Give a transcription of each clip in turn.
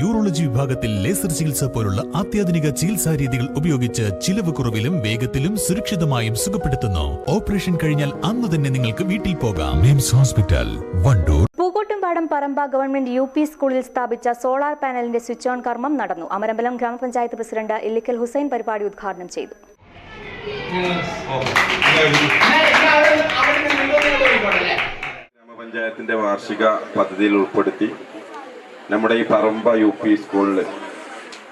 Urology വിഭാഗത്തിൽ laser ചികിത്സ പോലുള്ള അത്യാധുനിക ചികിത്സാ രീതികൾ ഉപയോഗിച്ച് ചിലവ് കുറവിലും വേഗത്തിലും സുരക്ഷിതമായും സുഖപ്പെടുത്തുന്നു. ഓപ്പറേഷൻ കഴിഞ്ഞാൽ അന്ന് തന്നെ നിങ്ങൾക്ക് വീട്ടിൽ പോകാം. MIMS hospital Wandoor. Pookkottumpadam Paramba government U P സ്കൂളിൽ സ്ഥാപിച്ച സോളാർ പാനലിന്റെ സ്വിച്ച് ഓൺ കർമ്മം നടന്നു. അമരമ്പലം ഗ്രാമപഞ്ചായത്ത് പ്രസിഡന്റ് ഇല്ലിക്കൽ ഹുസൈൻ പരിപാടി ഉദ്ഘാടനം ചെയ്തു. ഗ്രാമപഞ്ചായത്തിന്റെ വാർഷിക പദ്ധതിയിൽ ഉൾപ്പെടുത്തി നമ്മുടെ ഈ പറമ്പ യു പി സ്കൂളിൽ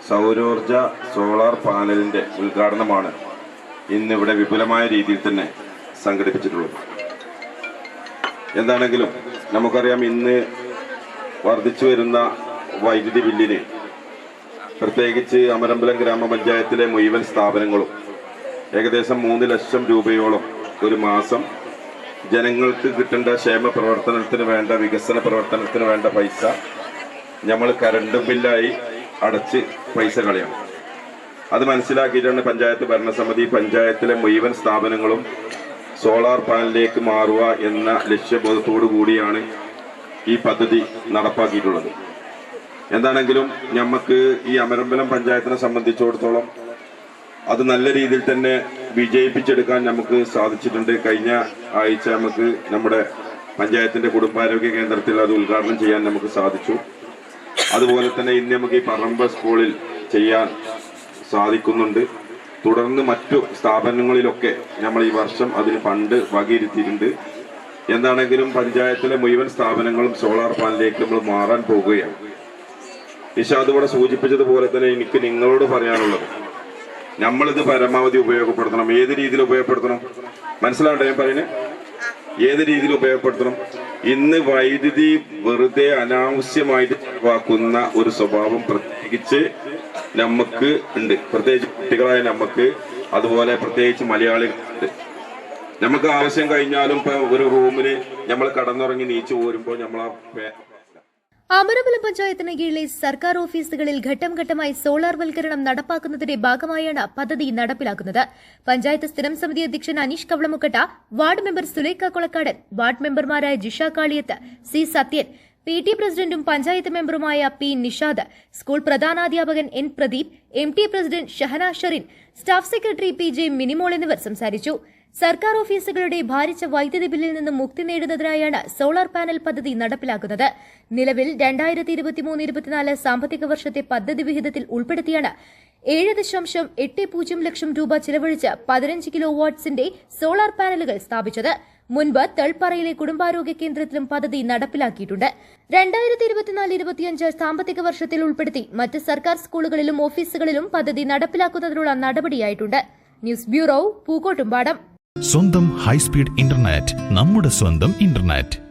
സൗരോർജ സോളാർ പാനലിന്റെ ഉദ്ഘാടനമാണ് ഇന്നിവിടെ വിപുലമായ രീതിയിൽ തന്നെ സംഘടിപ്പിച്ചിട്ടുള്ളത്. എന്താണെങ്കിലും നമുക്കറിയാം ഇന്ന് വർദ്ധിച്ചു വരുന്ന വൈദ്യുതി ബില്ലിന് പ്രത്യേകിച്ച് അമരമ്പലം ഗ്രാമപഞ്ചായത്തിലെ മുഴുവൻ സ്ഥാപനങ്ങളും ഏകദേശം മൂന്ന് ലക്ഷം രൂപയോളം ഒരു മാസം ജനങ്ങൾക്ക് കിട്ടേണ്ട ക്ഷേമ പ്രവർത്തനത്തിന് വേണ്ട വികസന പ്രവർത്തനത്തിന് വേണ്ട പൈസ നമ്മൾ കറണ്ട് ബില്ലായി അടച്ച് പൈസ കളയണം അത് മനസ്സിലാക്കിയിട്ടാണ് പഞ്ചായത്ത് ഭരണസമിതി പഞ്ചായത്തിലെ മുഴുവൻ സ്ഥാപനങ്ങളും സോളാർ പാനലിലേക്ക് മാറുക എന്ന ലക്ഷ്യബോധത്തോടു കൂടിയാണ് ഈ പദ്ധതി നടപ്പാക്കിയിട്ടുള്ളത്. എന്താണെങ്കിലും നമുക്ക് ഈ അമരമ്പലം പഞ്ചായത്തിനെ സംബന്ധിച്ചിടത്തോളം അത് നല്ല രീതിയിൽ തന്നെ വിജയിപ്പിച്ചെടുക്കാൻ നമുക്ക് സാധിച്ചിട്ടുണ്ട്. കഴിഞ്ഞ ആഴ്ച നമുക്ക് നമ്മുടെ പഞ്ചായത്തിന്റെ കുടുംബാരോഗ്യ കേന്ദ്രത്തിൽ അത് ഉദ്ഘാടനം ചെയ്യാൻ നമുക്ക് സാധിച്ചു. അതുപോലെ തന്നെ ഇന്ന് നമുക്ക് ഈ പറമ്പ സ്കൂളിൽ ചെയ്യാൻ സാധിക്കുന്നുണ്ട്. തുടർന്ന് മറ്റു സ്ഥാപനങ്ങളിലൊക്കെ നമ്മൾ ഈ വർഷം അതിന് ഫണ്ട് വകയിരുത്തിയിട്ടുണ്ട്. എന്താണെങ്കിലും പഞ്ചായത്തിലെ മുഴുവൻ സ്ഥാപനങ്ങളും സോളാർ പാനലിലേക്ക് നമ്മൾ മാറാൻ പോകുകയാണ്. നിഷാദ് ഇവിടെ സൂചിപ്പിച്ചതുപോലെ തന്നെ എനിക്ക് നിങ്ങളോട് പറയാനുള്ളത് നമ്മളിത് പരമാവധി ഉപയോഗപ്പെടുത്തണം. ഏത് രീതിയിൽ ഉപയോഗപ്പെടുത്തണം? മനസ്സിലാവട്ടെ ഞാൻ പറയുന്നത് ഏത് രീതിയിൽ ഉപയോഗപ്പെടുത്തണം? ഇന്ന് വൈദ്യുതി വെറുതെ അനാവശ്യമായിട്ട് ചെലവാക്കുന്ന ഒരു സ്വഭാവം പ്രത്യേകിച്ച് നമുക്ക് ഉണ്ട്. പ്രത്യേകിച്ച് കുട്ടികളായ നമുക്ക് അതുപോലെ പ്രത്യേകിച്ച് മലയാളികളുണ്ട്. നമുക്ക് ആവശ്യം കഴിഞ്ഞാലും ഇപ്പൊ ഒരു റൂമിന് നമ്മൾ കടന്നുറങ്ങി നീച്ചു പോരുമ്പോൾ നമ്മൾ ആ അമരമ്പലം പഞ്ചായത്തിന് കീഴിലെ സർക്കാർ ഓഫീസുകളിൽ ഘട്ടം ഘട്ടമായി സോളാർ വൽക്കരണം നടപ്പാക്കുന്നതിന്റെ ഭാഗമായാണ് പദ്ധതി നടപ്പിലാക്കുന്നത്. പഞ്ചായത്ത് സ്ഥിരം സമിതി അധ്യക്ഷൻ Aneesh Kavalamukkatta ward member Sulekha Kolakkadan ward മെമ്പർമാരായ Jisha Kaliyath C Sathyan P T പ്രസിഡന്റും പഞ്ചായത്ത് മെമ്പറുമായ P Nishad school പ്രധാനാധ്യാപകൻ N Pradeep M T president Shahana Sherin staff secretary P J Minimol എന്നിവർ സംസാരിച്ചു. സർക്കാർ ഓഫീസുകളുടെ ഭാരിച്ച വൈദ്യുതി ബില്ലിൽ നിന്ന് മുക്തി നേടുന്നതിനായാണ് സോളാർ പാനൽ പദ്ധതി നടപ്പിലാക്കുന്നത്. നിലവിൽ രണ്ടായിരത്തി ഇരുപത്തിമൂന്ന് ഇരുപത്തിനാല് സാമ്പത്തിക വർഷത്തെ പദ്ധതി വിഹിതത്തിൽ ഉൾപ്പെടുത്തിയാണ് ഏഴ് ദശാംശം എട്ട് പൂജ്യം ലക്ഷം രൂപ ചിലവഴിച്ച് പതിനഞ്ച് കിലോ വാട്ട്സിന്റെ സോളാർ പാനലുകൾ സ്ഥാപിച്ചത്. മുൻപ് തൾപ്പറയിലെ കുടുംബാരോഗ്യ കേന്ദ്രത്തിലും പദ്ധതി നടപ്പിലാക്കിയിട്ടുണ്ട്. രണ്ടായിരത്തി ഇരുപത്തിനാല് ഇരുപത്തിയഞ്ച് സാമ്പത്തിക വർഷത്തിൽ ഉൾപ്പെടുത്തി മറ്റ് സർക്കാർ സ്കൂളുകളിലും ഓഫീസുകളിലും പദ്ധതി നടപ്പിലാക്കുന്നതിനുള്ള നടപടിയായിട്ടുണ്ട്. News bureau Pookkottumpadam. സ്വന്തം ഹൈസ്പീഡ് ഇന്റർനെറ്റ് നമ്മുടെ സ്വന്തം ഇന്റർനെറ്റ്.